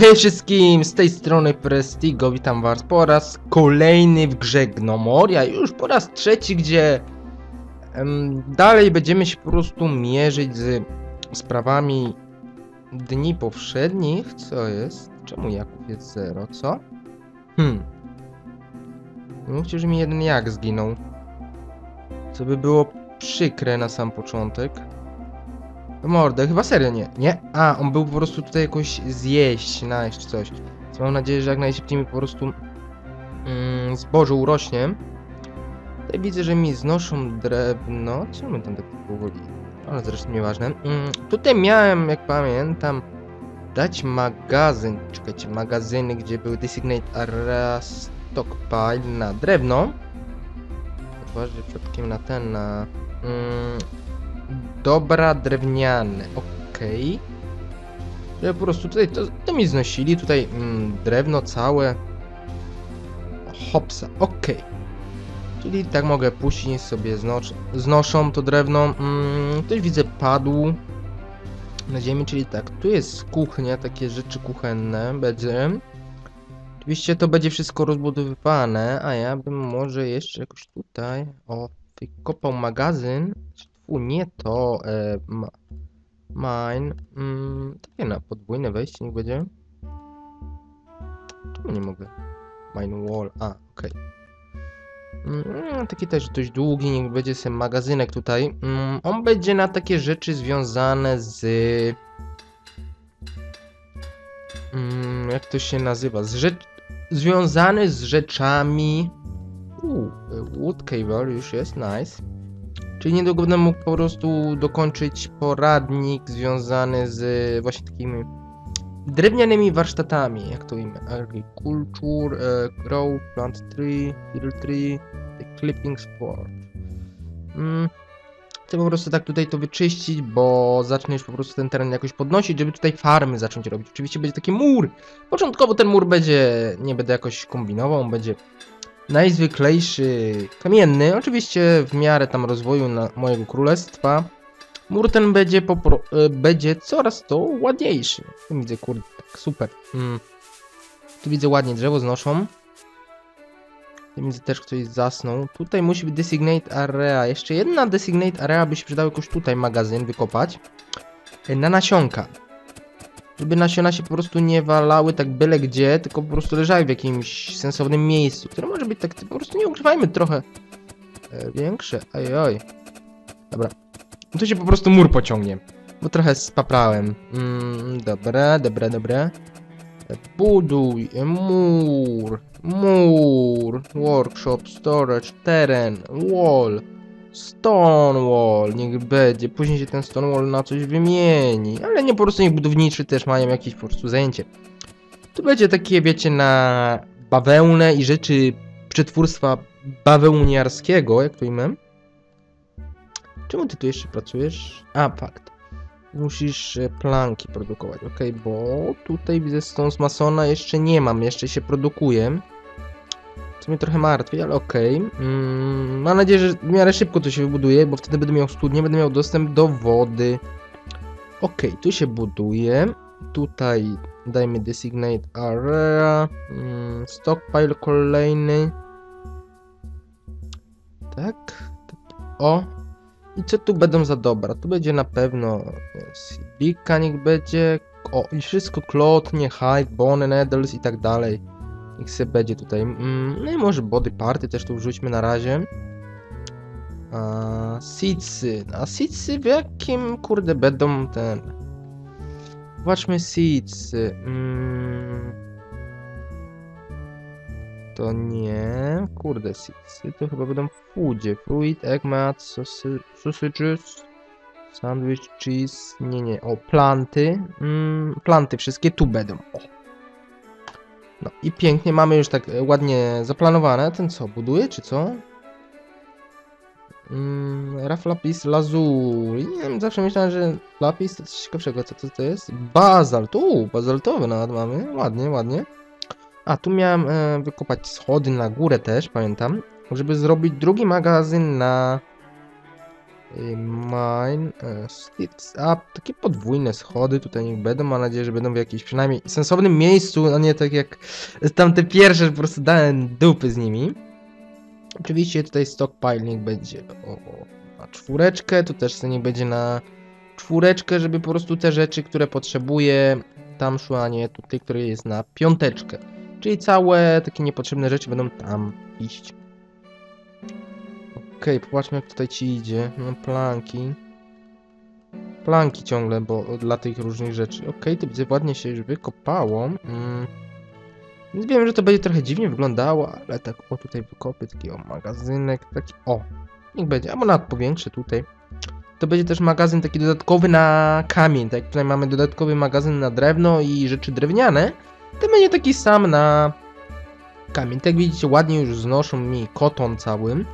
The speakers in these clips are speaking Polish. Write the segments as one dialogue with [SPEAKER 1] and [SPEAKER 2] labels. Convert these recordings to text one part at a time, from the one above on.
[SPEAKER 1] Hej wszystkim, z tej strony Prestigo, witam was po raz kolejny w grze Gnomoria, już po raz trzeci, gdzie em, dalej będziemy się po prostu mierzyć z sprawami dni powszednich, co jest? Czemu Jakub jest zero, co? Hmm. Nie mówcie, że mi jeden jak zginął. Co by było przykre na sam początek. Mordę, chyba serio nie. Nie? A, on był po prostu tutaj jakoś zjeść, najeść czy coś. Więc mam nadzieję, że jak najszybciej mi po prostu mm, zboże urośnie. Tutaj widzę, że mi znoszą drewno. My tam tak powoli? Ale zresztą nieważne. Mm, tutaj miałem, jak pamiętam, dać magazyn. Czekajcie, magazyny, gdzie był designate area stockpile na drewno. Uważaj przypadkiem na ten, na... Mm, Dobra, drewniane, okej. Że po prostu tutaj to, to mi znosili, tutaj mm, drewno całe. Hopsa, okej. Czyli tak mogę puścić, sobie znosz, znoszą to drewno. Mm, widzę padł na ziemi, czyli tak, tu jest kuchnia, takie rzeczy kuchenne będzie. Oczywiście to będzie wszystko rozbudowywane, a ja bym może jeszcze jakoś tutaj, o, wykopał magazyn. U, nie to. E, mine. Mm, takie na podwójne wejście niech będzie. Czemu nie mogę? Mine wall. A, okej. Okay. Mm, taki też dość długi, niech będzie sobie magazynek tutaj. Mm, on będzie na takie rzeczy związane z... Mm, jak to się nazywa? Z rzecz... Związany z rzeczami... Uuu, wood cable już jest, nice. Czyli niedługo będę mógł po prostu dokończyć poradnik związany z właśnie takimi drewnianymi warsztatami, jak to imię, agriculture, uh, grow, plant tree, fill tree, the clipping sport. Mm. Chcę po prostu tak tutaj to wyczyścić, bo zacznę już po prostu ten teren jakoś podnosić, żeby tutaj farmy zacząć robić. Oczywiście będzie taki mur. Początkowo ten mur będzie, nie będę jakoś kombinował, on będzie najzwyklejszy kamienny, oczywiście w miarę tam rozwoju mojego królestwa. Mur ten będzie, y, będzie coraz to ładniejszy. Tu widzę, kurde, tak super. Hmm. Tu widzę ładnie drzewo znoszą. Tu widzę też ktoś zasnął. Tutaj musi być designate area. Jeszcze jedna designate area by się przydał jakoś tutaj magazyn wykopać. Y, na nasionka żeby nasiona się po prostu nie walały tak byle gdzie, tylko po prostu leżały w jakimś sensownym miejscu, które może być tak, po prostu nie ukrywajmy trochę e, większe, oj Dobra, no to się po prostu mur pociągnie, bo trochę spaprałem. Mm, dobra, dobra, dobra. E, buduj e, mur, mur, workshop, storage, teren, wall. Stonewall, niech będzie. Później się ten Stonewall na coś wymieni. Ale nie po prostu niech budowniczy też mają jakieś po prostu zajęcie. Tu będzie takie, wiecie, na bawełnę i rzeczy przetwórstwa bawełniarskiego, jak to imię. Czemu ty tu jeszcze pracujesz? A, fakt. Musisz e, planki produkować, ok, bo tutaj widzę z masona jeszcze nie mam, jeszcze się produkuje. Co mnie trochę martwi, ale okej. Okay. Mm, mam nadzieję, że w miarę szybko to się wybuduje, bo wtedy będę miał studnię, będę miał dostęp do wody. Okej, okay, tu się buduje. Tutaj dajmy designate area. Mm, stockpile kolejny. Tak. O. I co tu będą za dobra? Tu będzie na pewno silika niech będzie. O, i wszystko klotnie, hide, bone, needles i tak dalej. Niech se będzie tutaj. Mm, no i może body party też tu wrzućmy na razie. A, seedsy. A seedsy w jakim kurde będą ten... Zobaczmy seedsy. Mm. To nie. Kurde, seedsy to chyba będą w foodzie. Fruit, egg, mat, sausages, sandwich, cheese. Nie, nie. O, planty. Mm, planty wszystkie tu będą. O. No i pięknie mamy już tak e, ładnie zaplanowane. Ten co, buduje czy co? Mm, Raf Lapis Lazuli. Nie wiem, zawsze myślałem, że Lapis to coś ciekawszego. Co to, to jest? Bazalt. Uuu, bazaltowy nawet mamy. Ładnie, ładnie. A, tu miałem e, wykopać schody na górę też, pamiętam. Żeby zrobić drugi magazyn na... Y, Mine, e, Steps Up, takie podwójne schody tutaj niech będą, mam nadzieję, że będą w jakimś przynajmniej sensownym miejscu, a nie tak jak tamte pierwsze, po prostu dałem dupy z nimi. Oczywiście tutaj stockpile niech będzie o, o, na czwóreczkę, tu też niech będzie na czwóreczkę, żeby po prostu te rzeczy, które potrzebuję, tam szły, a nie tutaj, które jest na piąteczkę. Czyli całe takie niepotrzebne rzeczy będą tam iść. Okej, popatrzmy jak tutaj ci idzie. No planki. Planki ciągle, bo dla tych różnych rzeczy. Okej, to widzę ładnie się już wykopało. Mm. Więc wiem, że to będzie trochę dziwnie wyglądało, ale tak o tutaj wykopy, taki o magazynek, taki o. Niech będzie, albo nawet powiększę tutaj. To będzie też magazyn taki dodatkowy na kamień, tak tutaj mamy dodatkowy magazyn na drewno i rzeczy drewniane, to będzie taki sam na kamień. Tak widzicie, ładnie już znoszą mi koton całym,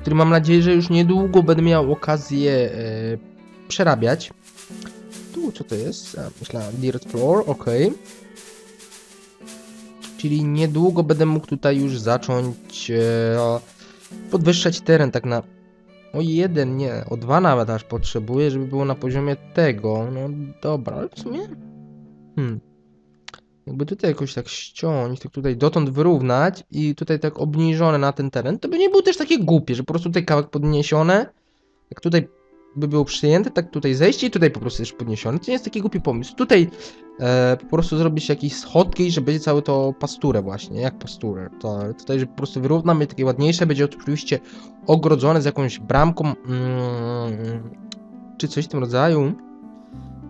[SPEAKER 1] który mam nadzieję, że już niedługo będę miał okazję e, przerabiać. Tu co to jest? A, myślałem, dirt floor, ok. Czyli niedługo będę mógł tutaj już zacząć e, podwyższać teren tak na o jeden, nie, o dwa nawet aż potrzebuję, żeby było na poziomie tego. No dobra, ale w sumie. Hmm. Jakby tutaj jakoś tak ściąć, tak tutaj dotąd wyrównać i tutaj tak obniżone na ten teren, to by nie było też takie głupie, że po prostu tutaj kawałek podniesione, jak tutaj by było przyjęte, tak tutaj zejście i tutaj po prostu też podniesione. To nie jest taki głupi pomysł. Tutaj e, po prostu zrobić jakieś schodki, że będzie całe to pasturę właśnie, jak pasturę. To tutaj, że po prostu wyrównamy takie ładniejsze, będzie oczywiście ogrodzone z jakąś bramką, mm, czy coś w tym rodzaju.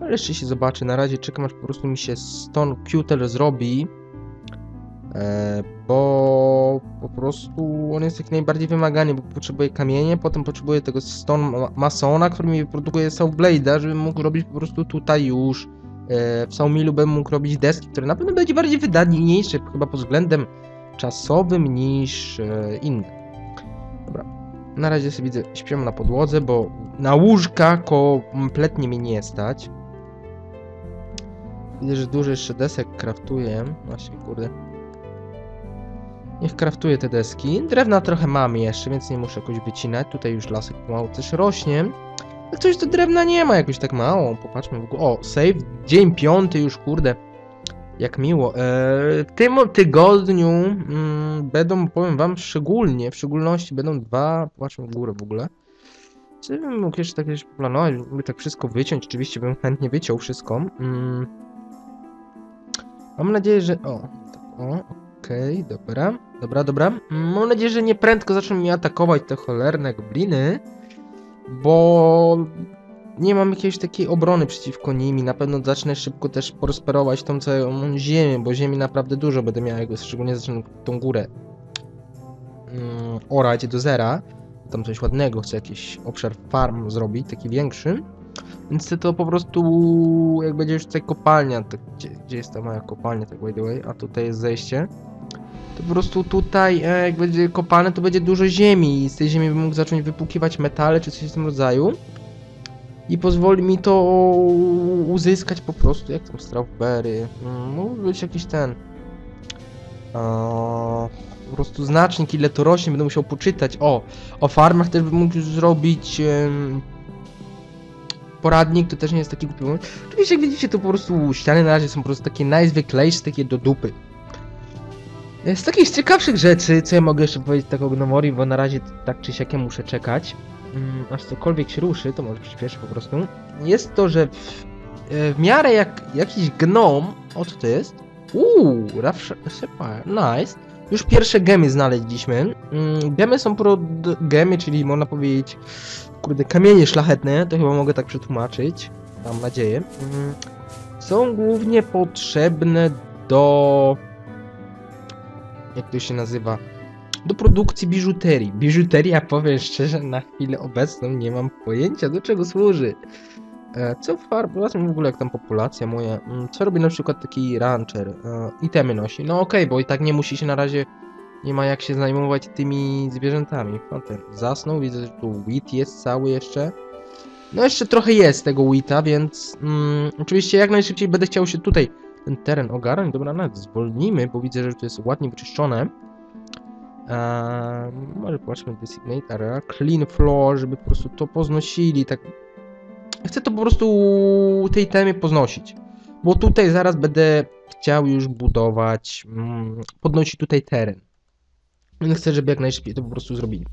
[SPEAKER 1] Ale jeszcze się zobaczy, na razie czekam aż po prostu mi się Stone Cutel zrobi. E, bo po prostu on jest jak najbardziej wymagany, bo potrzebuje kamienie, potem potrzebuje tego Stone ma- Masona, który mi wyprodukuje Saw Blade'a, żebym mógł robić po prostu tutaj już. E, w Sawmillu bym mógł robić deski, które na pewno będzie bardziej wydajniejsze, chyba pod względem czasowym niż e, inne. Dobra, na razie sobie widzę, śpię na podłodze, bo na łóżka kompletnie mnie nie stać. Widzę, że dużo jeszcze desek kraftuję. Właśnie, kurde. Niech kraftuję te deski. Drewna trochę mam jeszcze, więc nie muszę jakoś wycinać. Tutaj już lasek pomału też rośnie. Jak coś to drewna nie ma jakoś tak mało. Popatrzmy w ogóle. O, save. Dzień piąty już, kurde. Jak miło. Eee, w tym tygodniu mm, będą, powiem wam, szczególnie, w szczególności będą dwa, popatrzmy w górę w ogóle. Co bym mógł jeszcze tak poplanować, by tak wszystko wyciąć, oczywiście bym chętnie wyciął wszystko. Mm. Mam nadzieję, że... O, o, okej, dobra, dobra, dobra. Mm, Mam nadzieję, że nie prędko zaczną mnie atakować te cholerne gobliny, bo nie mam jakiejś takiej obrony przeciwko nimi. Na pewno zacznę szybko też prosperować tą całą ziemię, bo ziemi naprawdę dużo będę miał, jak szczególnie zacznę tą górę mm, orać do zera. Tam coś ładnego, chcę jakiś obszar farm zrobić, taki większy. Więc to po prostu, jak będzie już tutaj kopalnia, tak, gdzie, gdzie jest ta moja kopalnia, tak by the way, a tutaj jest zejście. To po prostu tutaj, e, jak będzie kopane, to będzie dużo ziemi i z tej ziemi bym mógł zacząć wypłukiwać metale czy coś w tym rodzaju. I pozwoli mi to uzyskać po prostu, jak tam strawberry, mm, mógł być jakiś ten... Po prostu znacznik, ile to rośnie, będę musiał poczytać. O, o farmach też bym mógł zrobić poradnik, to też nie jest taki głupi pomysł. Oczywiście, jak widzicie, to po prostu ściany na razie są po prostu takie najzwyklejsze, takie do dupy. Z takich ciekawszych rzeczy, co ja mogę jeszcze powiedzieć tak o Gnomori, bo na razie tak czy siak ja muszę czekać, mm, aż cokolwiek się ruszy, to może przyspieszę po prostu, jest to, że w, e, w miarę jak jakiś gnom, o co to jest? Uuu, Rough Sapphire, nice. Już pierwsze gemy znaleźliśmy. Mm, Gemy są pro gemy, czyli można powiedzieć, kurde, kamienie szlachetne, to chyba mogę tak przetłumaczyć, mam nadzieję. Mm, Są głównie potrzebne do... Jak to się nazywa? Do produkcji biżuterii. Biżuteria, powiem szczerze, na chwilę obecną nie mam pojęcia do czego służy. E, Co farm, zobaczmy w ogóle jak tam populacja moja, mm, co robi na przykład taki rancher, e, itemy nosi, no okej, bo i tak nie musi się na razie, nie ma jak się zajmować tymi zwierzętami, no ten zasnął, widzę, że tu wheat jest cały jeszcze, no jeszcze trochę jest tego wheata, więc mm, oczywiście jak najszybciej będę chciał się tutaj ten teren ogarnąć, dobra, nawet zwolnimy, bo widzę, że to jest ładnie wyczyszczone, Eee, może popatrzmy Designate Area, Clean Floor, żeby po prostu to poznosili, tak. Chcę to po prostu tej temie poznosić, bo tutaj zaraz będę chciał już budować, mm, podnosić tutaj teren. Więc chcę, żeby jak najszybciej to po prostu zrobili.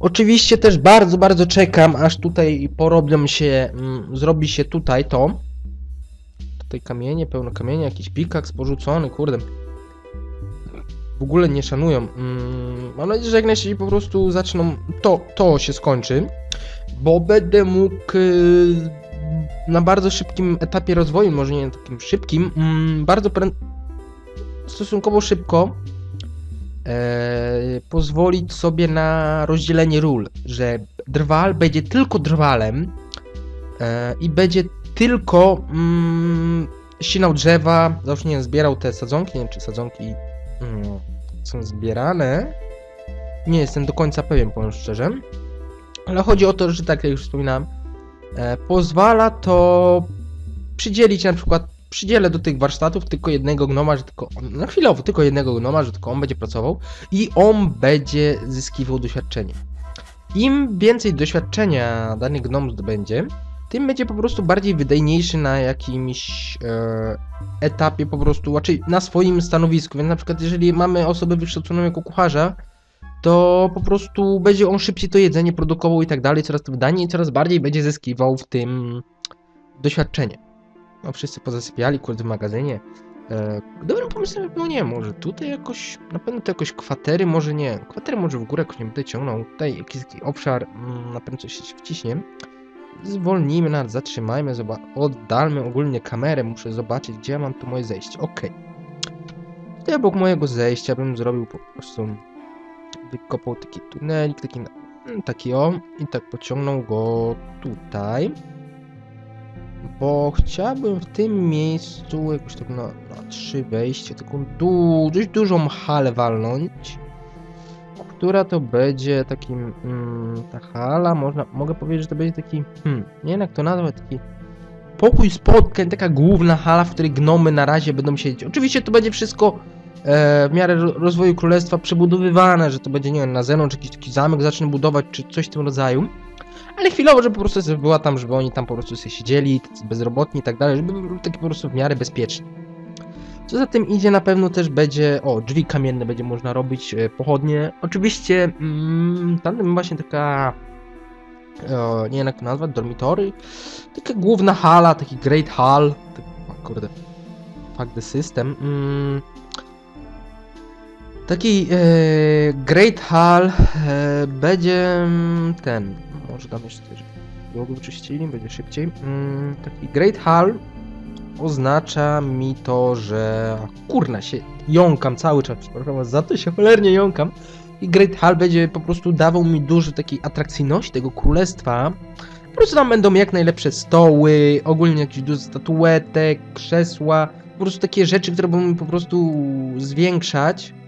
[SPEAKER 1] Oczywiście też bardzo, bardzo czekam, aż tutaj porobią się, mm, zrobi się tutaj to. Tutaj kamienie, pełno kamienia, jakiś pikaks porzucony, kurde. W ogóle nie szanują. Mm, mam nadzieję, że jak najszybciej po prostu zaczną, to, to się skończy, bo będę mógł y, na bardzo szybkim etapie rozwoju, może nie takim szybkim, mm, bardzo stosunkowo szybko e, pozwolić sobie na rozdzielenie ról, że drwal będzie tylko drwalem e, i będzie tylko mm, drzewa, zawsze nie zbierał te sadzonki, nie wiem czy sadzonki mm, są zbierane. Nie jestem do końca pewien, powiem szczerze. Ale chodzi o to, że tak jak już wspominałem, e, pozwala to przydzielić na przykład przydzielę do tych warsztatów tylko jednego gnoma, że tylko on, na chwilowo tylko jednego gnoma, że tylko on będzie pracował i on będzie zyskiwał doświadczenie. Im więcej doświadczenia dany gnom zdobędzie, tym będzie po prostu bardziej wydajniejszy na jakimś e, etapie po prostu, znaczy na swoim stanowisku, więc na przykład jeżeli mamy osobę wykształconą jako kucharza, to po prostu będzie on szybciej to jedzenie produkował i tak dalej, coraz to wydanie i coraz bardziej będzie zyskiwał w tym doświadczenie. No wszyscy pozasypiali, kurde, w magazynie. E, dobrym pomysłem było nie, może tutaj jakoś, na pewno to jakoś kwatery, może nie. Kwatery może w górę jakoś nie będę ciągnął. Tutaj jakiś obszar, mm, na pewno coś się wciśnie. Zwolnijmy nawet, zatrzymajmy, oddalmy ogólnie kamerę, muszę zobaczyć, gdzie mam tu moje zejście. Ok. Tutaj obok mojego zejścia bym zrobił po prostu, wykopał taki tunelik, taki, taki o, i tak pociągnął go tutaj bo chciałbym w tym miejscu jakoś tak na, na trzy wejścia, taką du dość dużą halę walnąć, która to będzie takim, mm, ta hala, można, mogę powiedzieć, że to będzie taki, hmm, nie wiem jak to nazwać, taki pokój spotkań, taka główna hala, w której gnomy na razie będą siedzieć. Oczywiście to będzie wszystko w miarę rozwoju królestwa przebudowywane, że to będzie, nie wiem, na zewnątrz jakiś taki zamek zacznę budować, czy coś w tym rodzaju. Ale chwilowo, żeby po prostu była tam, żeby oni tam po prostu sobie siedzieli, bezrobotni i tak dalej, żeby był taki po prostu w miarę bezpieczny. Co za tym idzie, na pewno też będzie, o, drzwi kamienne będzie można robić, e, pochodnie. Oczywiście, mm, tam właśnie taka, o, nie wiem jak to nazwać, dormitory, taka główna hala, taki great hall, tak, kurde, fuck the system, mm, Taki e, Great Hall e, będzie mm, ten, może dam jeszcze coś, długo wyczyścili, będzie szybciej. Mm, taki Great Hall oznacza mi to, że kurna się jąkam cały czas, przepraszam za to się cholernie jąkam. I Great Hall będzie po prostu dawał mi dużo takiej atrakcyjności tego królestwa. Po prostu tam będą jak najlepsze stoły, ogólnie jakieś dużo statuetek, krzesła, po prostu takie rzeczy, które będą mi po prostu zwiększać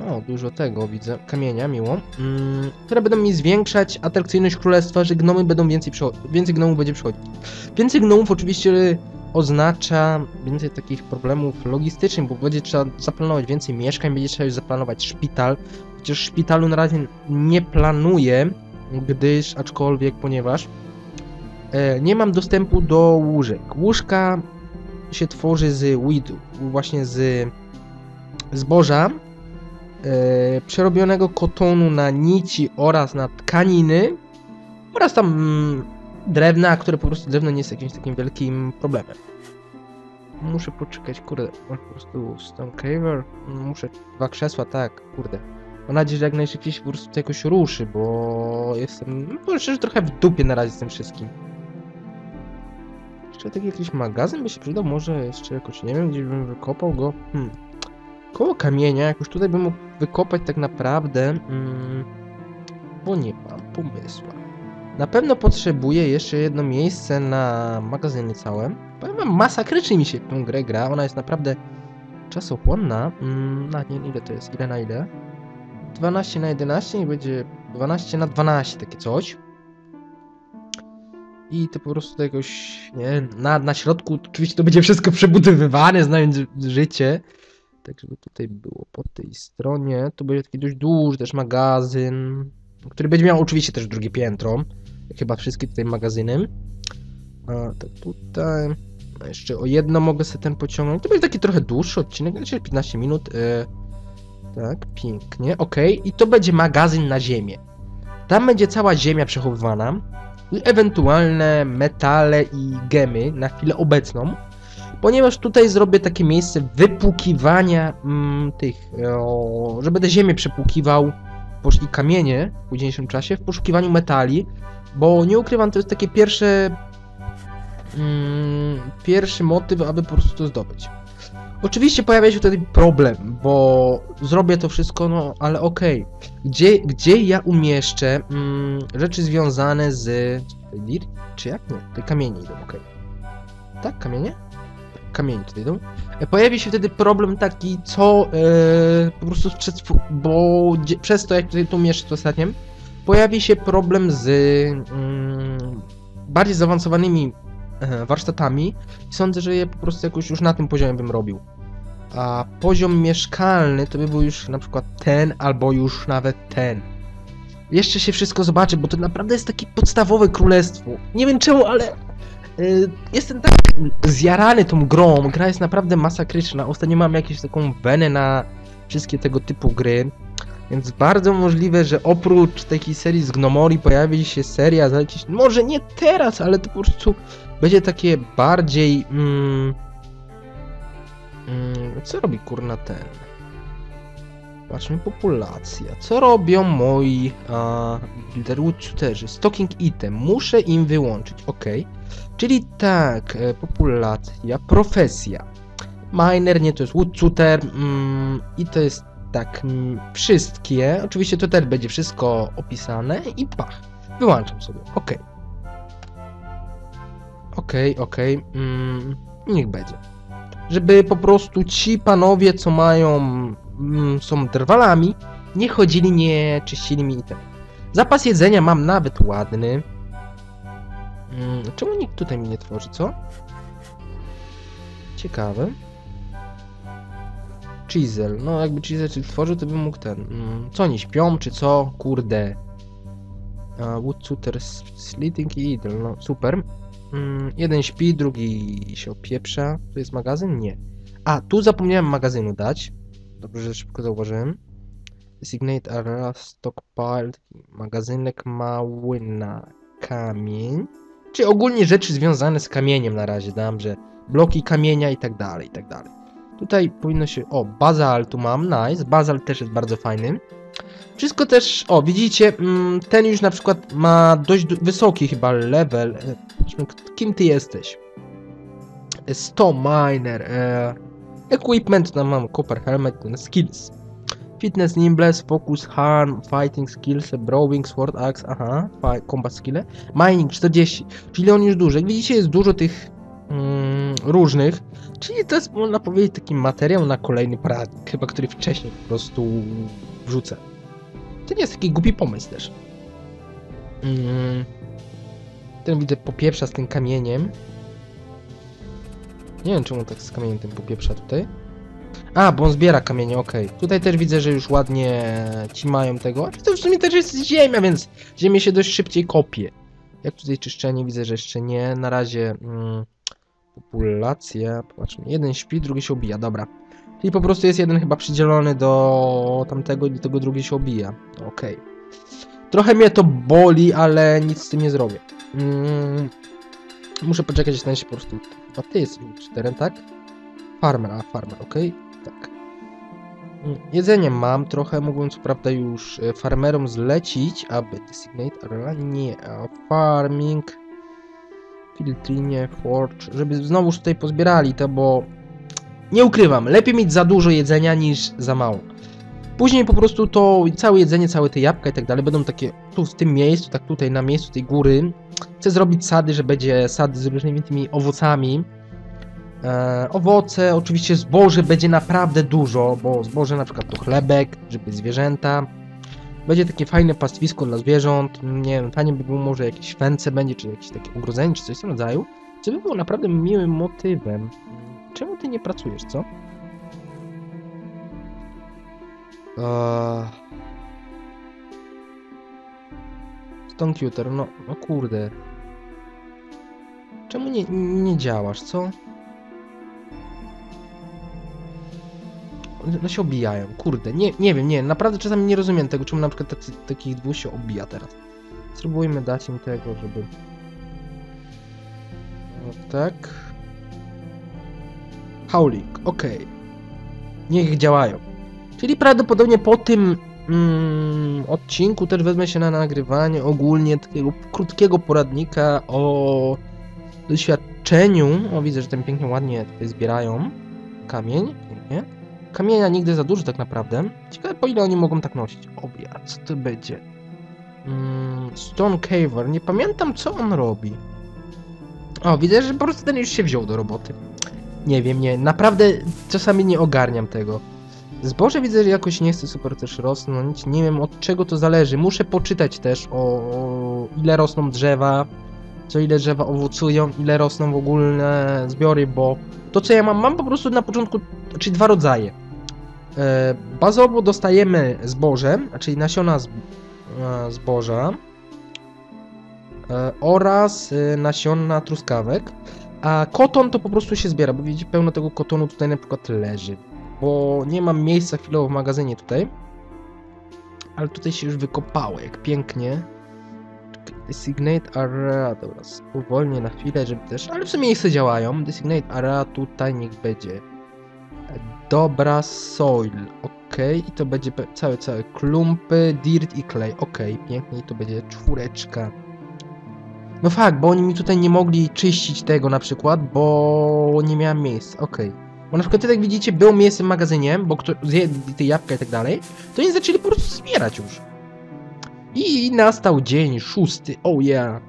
[SPEAKER 1] o, dużo tego widzę. Kamienia, miło. Mm, które będą mi zwiększać atrakcyjność królestwa, że gnomy będą więcej przychodzić. Więcej gnomów będzie przychodzić. Więcej gnomów oczywiście oznacza więcej takich problemów logistycznych, bo będzie trzeba zaplanować więcej mieszkań, będzie trzeba już zaplanować szpital. Chociaż szpitalu na razie nie planuję, gdyż, aczkolwiek, ponieważ e, nie mam dostępu do łóżek. Łóżka się tworzy z weed, właśnie z zboża, przerobionego kotonu na nici oraz na tkaniny oraz tam mm, drewna, które po prostu drewno nie jest jakimś takim wielkim problemem. Muszę poczekać, kurde, po prostu Stone Caver, muszę, dwa krzesła, tak, kurde. Mam nadzieję, że jak najszybciej się po prostu to jakoś ruszy, bo jestem, no, powiem szczerze, trochę w dupie na razie z tym wszystkim. Jeszcze taki jakiś magazyn by się przydał, może jeszcze jakoś, nie wiem, gdzieś bym wykopał go. Hmm koło kamienia, jak już tutaj bym mógł wykopać tak naprawdę, mm, bo nie mam pomysłu. Na pewno potrzebuję jeszcze jedno miejsce na magazyny całe. Powiem wam, masakrycznie mi się tą grę gra, ona jest naprawdę czasochłonna. Mm, na nie, ile to jest? Ile na ile? 12 na 11 i będzie 12 na 12, takie coś. I to po prostu jakoś, nie na, na środku, oczywiście to będzie wszystko przebudowywane, znając życie tak żeby tutaj było po tej stronie. To będzie taki dość duży też magazyn, który będzie miał oczywiście też drugie piętro. Chyba wszystkie tutaj magazyny. A to tutaj. A jeszcze o jedno mogę sobie ten pociągnąć. To będzie taki trochę dłuższy odcinek, znaczy 15 minut. E, tak, pięknie. Ok, i to będzie magazyn na ziemię. Tam będzie cała ziemia przechowywana. I ewentualne metale i gemy na chwilę obecną. Ponieważ tutaj zrobię takie miejsce wypłukiwania mm, tych, o, że będę ziemię przepłukiwał i kamienie w późniejszym czasie w poszukiwaniu metali, bo nie ukrywam, to jest takie pierwsze mm, pierwszy motyw, aby po prostu to zdobyć. Oczywiście pojawia się wtedy problem, bo zrobię to wszystko, no ale okej. Gdzie, gdzie ja umieszczę mm, rzeczy związane z... Lir? Czy jak? Nie, te kamienie idą, okej. Tak, kamienie? Kamienie tutaj idą. E, Pojawi się wtedy problem taki, co e, po prostu przez, bo przez to, jak tutaj tu umieszczę to ostatniem, pojawi się problem z mm, bardziej zaawansowanymi e, warsztatami i sądzę, że je po prostu jakoś już na tym poziomie bym robił. A poziom mieszkalny to by był już na przykład ten, albo już nawet ten. Jeszcze się wszystko zobaczy, bo to naprawdę jest takie podstawowe królestwo. Nie wiem czemu, ale jestem tak zjarany tą grą. Gra jest naprawdę masakryczna. Ostatnio mam jakąś taką wenę na wszystkie tego typu gry. Więc bardzo możliwe, że oprócz takiej serii z Gnomori pojawi się seria za. Może nie teraz, ale to po prostu będzie takie bardziej... Mm, mm, co robi kurna ten? Patrzmy, populacja. Co robią moi builderwood shooterzy? Stocking item. Muszę im wyłączyć. Ok. Czyli tak, e, populacja, profesja. Miner, nie, to jest wood shooter mm, i to jest tak, mm, wszystkie. Oczywiście to też będzie wszystko opisane i pach. Wyłączam sobie. Ok. Ok, ok. Mm, niech będzie. Żeby po prostu ci panowie, co mają, mm, są drwalami, nie chodzili, nie czyścili mi item. Zapas jedzenia mam nawet ładny. Mm, czemu nikt tutaj mi nie tworzy, co? Ciekawe. Chisel. No, jakby Chisel tworzył, to bym mógł ten. Mm, co oni śpią, czy co? Kurde. Uh, wood Shooter, Slitting i Idle. No, super. Mm, jeden śpi, drugi się opieprza. Tu jest magazyn? Nie. A, tu zapomniałem magazynu dać. Dobrze, że szybko zauważyłem. Designate area stockpile. Magazynek mały na kamień. Czyli ogólnie rzeczy związane z kamieniem na razie dam, że bloki kamienia i tak dalej, i tak dalej. Tutaj powinno się... O, bazal tu mam, nice. Bazal też jest bardzo fajny. Wszystko też... O, widzicie, mm, ten już na przykład ma dość wysoki chyba level. E, kim ty jesteś? E, 100 miner. E, equipment, tam mam copper helmet, skills. Fitness, nimbles, focus, harm, fighting skills, browing, sword axe, aha, combat skill. Mining 40, czyli on już duży. Widzicie, jest dużo tych mm, różnych. Czyli to jest, można powiedzieć, taki materiał na kolejny poradnik, chyba który wcześniej po prostu wrzucę. To nie jest taki głupi pomysł też. Mm. Ten widzę popieprza z tym kamieniem. Nie wiem czemu tak z kamieniem tym popieprza tutaj. A, bo on zbiera kamienie, okej. Tutaj też widzę, że już ładnie ci mają tego. To w sumie też jest ziemia, więc ziemię się dość szybciej kopie. Jak tutaj czyszczenie? Widzę, że jeszcze nie. Na razie mm, populacja. Popatrzmy. Jeden śpi, drugi się obija, dobra. Czyli po prostu jest jeden chyba przydzielony do tamtego i tego drugi się obija. Okej. Trochę mnie to boli, ale nic z tym nie zrobię. Mm, muszę poczekać, aż ten się po prostu... Chyba ty jesteś czterem, tak? Farmer, a farmer, okej? Tak. Jedzenie mam trochę, mógłbym co prawda już e, farmerom zlecić, aby designate area, nie, a farming, filtrinie, forge, żeby znowu tutaj pozbierali to, bo nie ukrywam, lepiej mieć za dużo jedzenia niż za mało. Później po prostu to całe jedzenie, całe te jabłka i tak dalej będą takie tu w tym miejscu, tak tutaj na miejscu tej góry. Chcę zrobić sady, że będzie sady z różnymi tymi owocami. E, owoce, oczywiście zboże będzie naprawdę dużo, bo zboże na przykład to chlebek, żeby zwierzęta. Będzie takie fajne pastwisko dla zwierząt. Nie wiem, fajnie by było może jakieś fence będzie, czy jakieś takie ogrodzenie, czy coś w tym rodzaju. Co by było naprawdę miłym motywem. Czemu ty nie pracujesz, co? Eee... Computer, no, no kurde. Czemu nie, nie działasz, co? No się obijają, kurde, nie, nie wiem, nie, naprawdę czasami nie rozumiem tego, czemu na przykład tacy, takich dwóch się obija teraz. Spróbujmy dać im tego, żeby... O, tak. Howling, okej. Niech działają. Czyli prawdopodobnie po tym mm, odcinku też wezmę się na nagrywanie ogólnie takiego krótkiego poradnika o doświadczeniu. O, widzę, że ten pięknie, ładnie tutaj zbierają kamień. Pięknie. Kamienia nigdy za dużo tak naprawdę. Ciekawe po ile oni mogą tak nosić. Obiad, co to będzie? Mm, Stone Caver, nie pamiętam co on robi. O, widzę, że po prostu ten już się wziął do roboty. Nie wiem, nie, naprawdę czasami nie ogarniam tego. Zboże widzę, że jakoś nie chce super też rosnąć. Nie wiem od czego to zależy. Muszę poczytać też o, o ile rosną drzewa, co ile drzewa owocują, ile rosną w ogóle zbiory, bo to co ja mam, mam po prostu na początku, czyli dwa rodzaje. E, bazowo dostajemy zboże, czyli nasiona e, zboża e, oraz nasiona truskawek. A koton to po prostu się zbiera, bo widzicie, pełno tego kotonu tutaj na przykład leży. Bo nie mam miejsca chwilowo w magazynie tutaj. Ale tutaj się już wykopało, jak pięknie. Designate area, dobra, spowolnię na chwilę, żeby też, ale w sumie miejsce działają. Designate area, tutaj niech będzie. Dobra, soil, ok, i to będzie całe, całe klumpy, dirt i clay, ok, pięknie, i to będzie czwóreczka. No fakt, bo oni mi tutaj nie mogli czyścić tego na przykład, bo nie miałem miejsca, okej. Bo na przykład tutaj jak widzicie, było miejsce w magazynie, bo kto zjedli te jabłka i tak dalej, to oni zaczęli po prostu zbierać już. I nastał dzień szósty, oh yeah.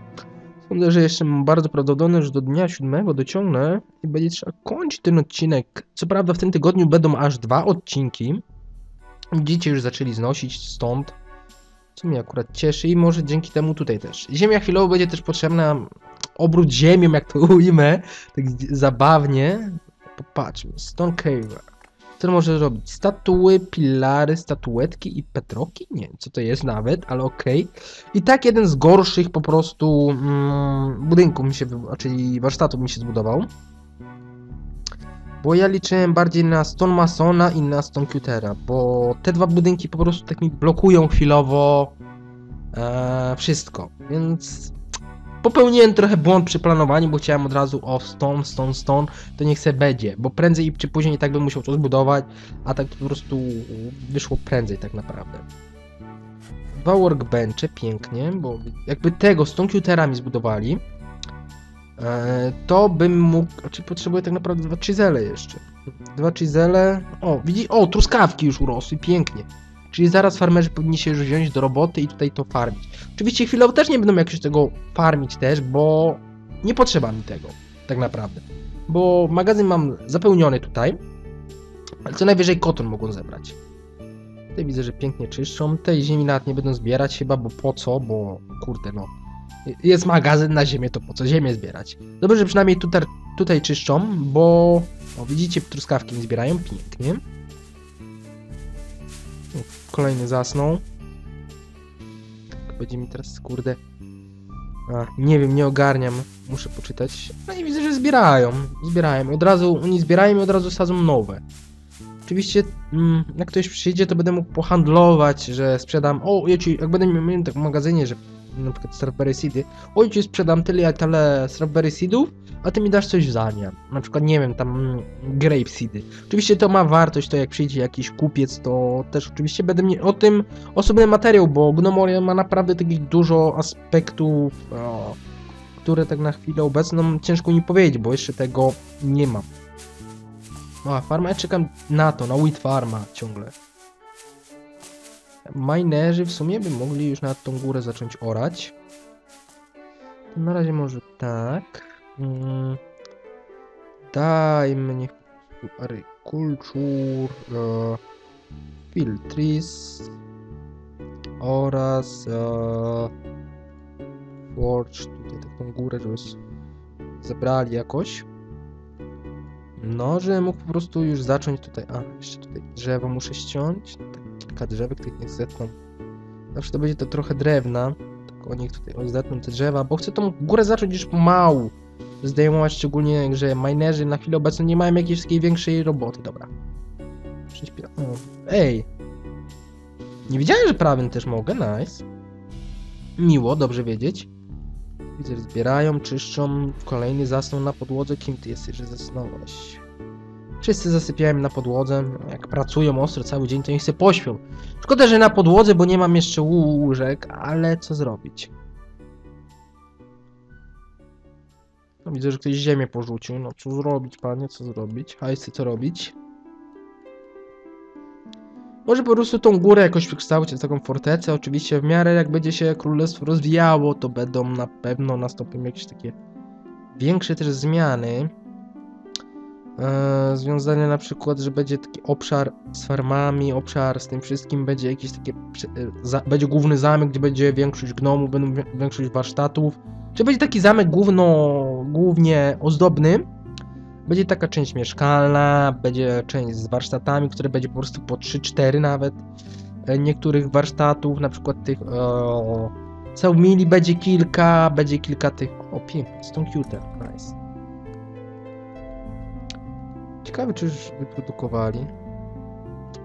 [SPEAKER 1] Sądzę, że jeszcze bardzo prawdopodobne, że do dnia siódmego dociągnę i będzie trzeba kończyć ten odcinek. Co prawda w tym tygodniu będą aż dwa odcinki. Widzicie, już zaczęli znosić stąd. Co mnie akurat cieszy i może dzięki temu tutaj też. Ziemia chwilowo będzie też potrzebna, obrót ziemią, jak to ujmę, tak zabawnie. Popatrzmy, Stone Caver. Co może robić? Statuły, pilary, statuetki i petroki? Nie co to jest nawet, ale okej. I tak jeden z gorszych po prostu mm, budynków mi się, czyli warsztatów mi się zbudował. Bo ja liczyłem bardziej na Stone Masona i na Stone Cutera, bo te dwa budynki po prostu tak mi blokują chwilowo e, wszystko, więc popełniłem trochę błąd przy planowaniu, bo chciałem od razu o stone, stone, stone, to niech se będzie, bo prędzej czy później tak bym musiał to zbudować, a tak po prostu wyszło prędzej tak naprawdę. Dwa workbenche, pięknie, bo jakby tego z tą cuterami zbudowali, e, to bym mógł, znaczy potrzebuję tak naprawdę dwa chisele jeszcze. Dwa chisele, o, widzi, o, truskawki już urosły, pięknie. Czyli zaraz farmerzy powinni się już wziąć do roboty i tutaj to farmić. Oczywiście chwilowo też nie będą jakoś tego farmić też, bo nie potrzeba mi tego, tak naprawdę. Bo magazyn mam zapełniony tutaj, ale co najwyżej koton mogą zebrać. Tutaj widzę, że pięknie czyszczą. Tej ziemi nawet nie będą zbierać chyba, bo po co? Bo kurde no. Jest magazyn na ziemię, to po co ziemię zbierać? Dobrze, że przynajmniej tutaj, tutaj czyszczą, bo o, widzicie, truskawki mi zbierają pięknie. Kolejny zasnął. Będzie mi teraz, kurde... A, nie wiem, nie ogarniam. Muszę poczytać. No i widzę, że zbierają. Zbierają. I od razu, oni zbierają i od razu sadzą nowe. Oczywiście, mm, jak ktoś przyjdzie, to będę mógł pohandlować, że sprzedam... O, ja ci, jak będę miał tak w magazynie, że na przykład strawberry seedy. Oj, ci sprzedam tyle, a tyle strawberry seedów, a ty mi dasz coś w zamian. Na przykład, nie wiem, tam grape seedy. Oczywiście to ma wartość, to jak przyjdzie jakiś kupiec, to też oczywiście będę miał o tym osobny materiał, bo Gnomoria ma naprawdę takich dużo aspektów, o, które tak na chwilę obecną ciężko mi powiedzieć, bo jeszcze tego nie mam. No, a farma, ja czekam na to, na Wheat Farma ciągle. Minerzy w sumie by mogli już na tą górę zacząć orać. Na razie może tak. Mm. Dajmy niech tu agriculture, e, filtris oraz e, forge tutaj taką górę, żeby zebrali jakoś. No, że mógł po prostu już zacząć tutaj. A, jeszcze tutaj drzewo muszę ściąć. Tak, kilka drzewek, tych niech zetną. Zawsze to będzie to trochę drewna, tylko niech tutaj zetną te drzewa, bo chcę tą górę zacząć już pomału zdejmować, szczególnie, że minerzy na chwilę obecną nie mają jakiejś takiej większej roboty, dobra. Ej! Nie wiedziałem, że prawym też mogę, nice. Miło, dobrze wiedzieć. Widzę, zbierają, czyszczą, kolejny zasnął na podłodze. Kim ty jesteś, że zasnąłeś? Wszyscy zasypiają na podłodze. Jak pracują ostro cały dzień, to niech się pośpią. Szkoda, że na podłodze, bo nie mam jeszcze łóżek, ale co zrobić? No, widzę, że ktoś ziemię porzucił. No co zrobić, panie, co zrobić? Hajsy, co robić? Może po prostu tą górę jakoś przekształcić w taką fortecę. Oczywiście w miarę jak będzie się królestwo rozwijało, to będą na pewno nastąpią jakieś takie większe też zmiany. Eee, związane na przykład, że będzie taki obszar z farmami, obszar z tym wszystkim, będzie jakiś takie, będzie główny zamek, gdzie będzie większość gnomów, będą większość warsztatów. Czy będzie taki zamek główno, głównie ozdobny, będzie taka część mieszkalna, będzie część z warsztatami, które będzie po prostu po 3-4 nawet. E, Niektórych warsztatów, na przykład tych o, Saumili będzie kilka, będzie kilka tych. O, pięknie, Stone Cuter, nice. Ciekawe, czy już wyprodukowali.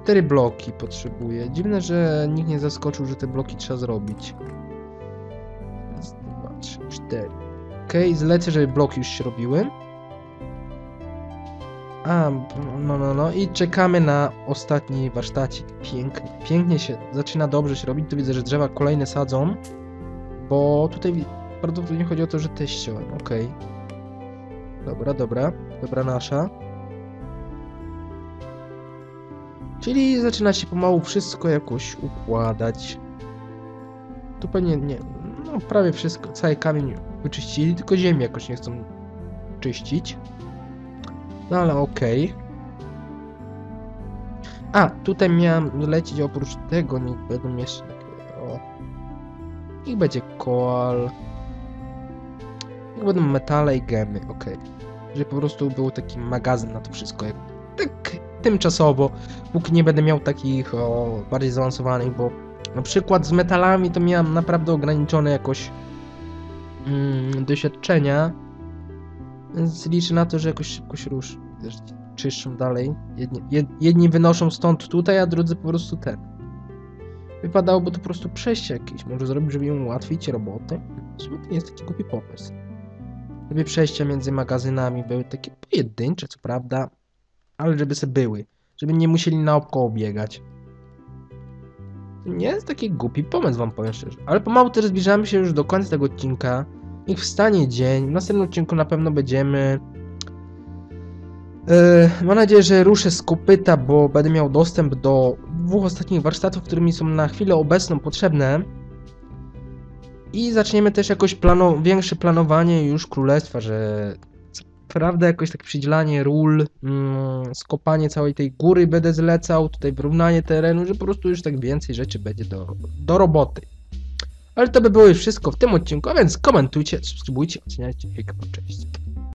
[SPEAKER 1] Cztery bloki potrzebuję. Dziwne, że nikt nie zaskoczył, że te bloki trzeba zrobić. Raz, dwa, trzy, cztery. Okej, zlecę, żeby bloki już się robiły. A, no, no, no i czekamy na ostatni warsztacik. Pięknie, pięknie się, zaczyna dobrze się robić. Tu widzę, że drzewa kolejne sadzą, bo tutaj prawdopodobnie chodzi o to, że te ściąłem, okej. Dobra, dobra, dobra nasza. Czyli zaczyna się pomału wszystko jakoś układać. Tu pewnie nie, no prawie wszystko, cały kamień wyczyścili, tylko ziemię jakoś nie chcą czyścić. No ale okej. A, tutaj miałem lecieć oprócz tego, niech będą jeszcze takie, o. Niech będzie koal. Niech będą metale i gemy, okej. Żeby po prostu był taki magazyn na to wszystko, tak tymczasowo, póki nie będę miał takich o, bardziej zaawansowanych, bo na przykład z metalami to miałem naprawdę ograniczone jakoś mm, doświadczenia, więc liczę na to, że jakoś szybko się ruszy. Czyszczą dalej. Jedni, jed, jedni wynoszą stąd tutaj, a drudzy po prostu ten. Wypadałoby to po prostu przejście jakieś. Może zrobić, żeby im ułatwić robotę. W sumie to nie jest taki głupi pomysł. Żeby przejścia między magazynami były takie pojedyncze, co prawda, ale żeby se były. Żeby nie musieli naokoło biegać. To nie jest taki głupi pomysł, wam powiem szczerze. Ale pomału też zbliżamy się już do końca tego odcinka. Niech wstanie dzień. W następnym odcinku na pewno będziemy. Yy, mam nadzieję, że ruszę z kopyta, bo będę miał dostęp do dwóch ostatnich warsztatów, które mi są na chwilę obecną potrzebne. I zaczniemy też jakoś plano większe planowanie już królestwa, że prawda jakoś tak przydzielanie ról, mm, skopanie całej tej góry będę zlecał, tutaj wyrównanie terenu, że po prostu już tak więcej rzeczy będzie do, do roboty. Ale to by było już wszystko w tym odcinku, a więc komentujcie, subskrybujcie, oceniajcie, hejka, cześć.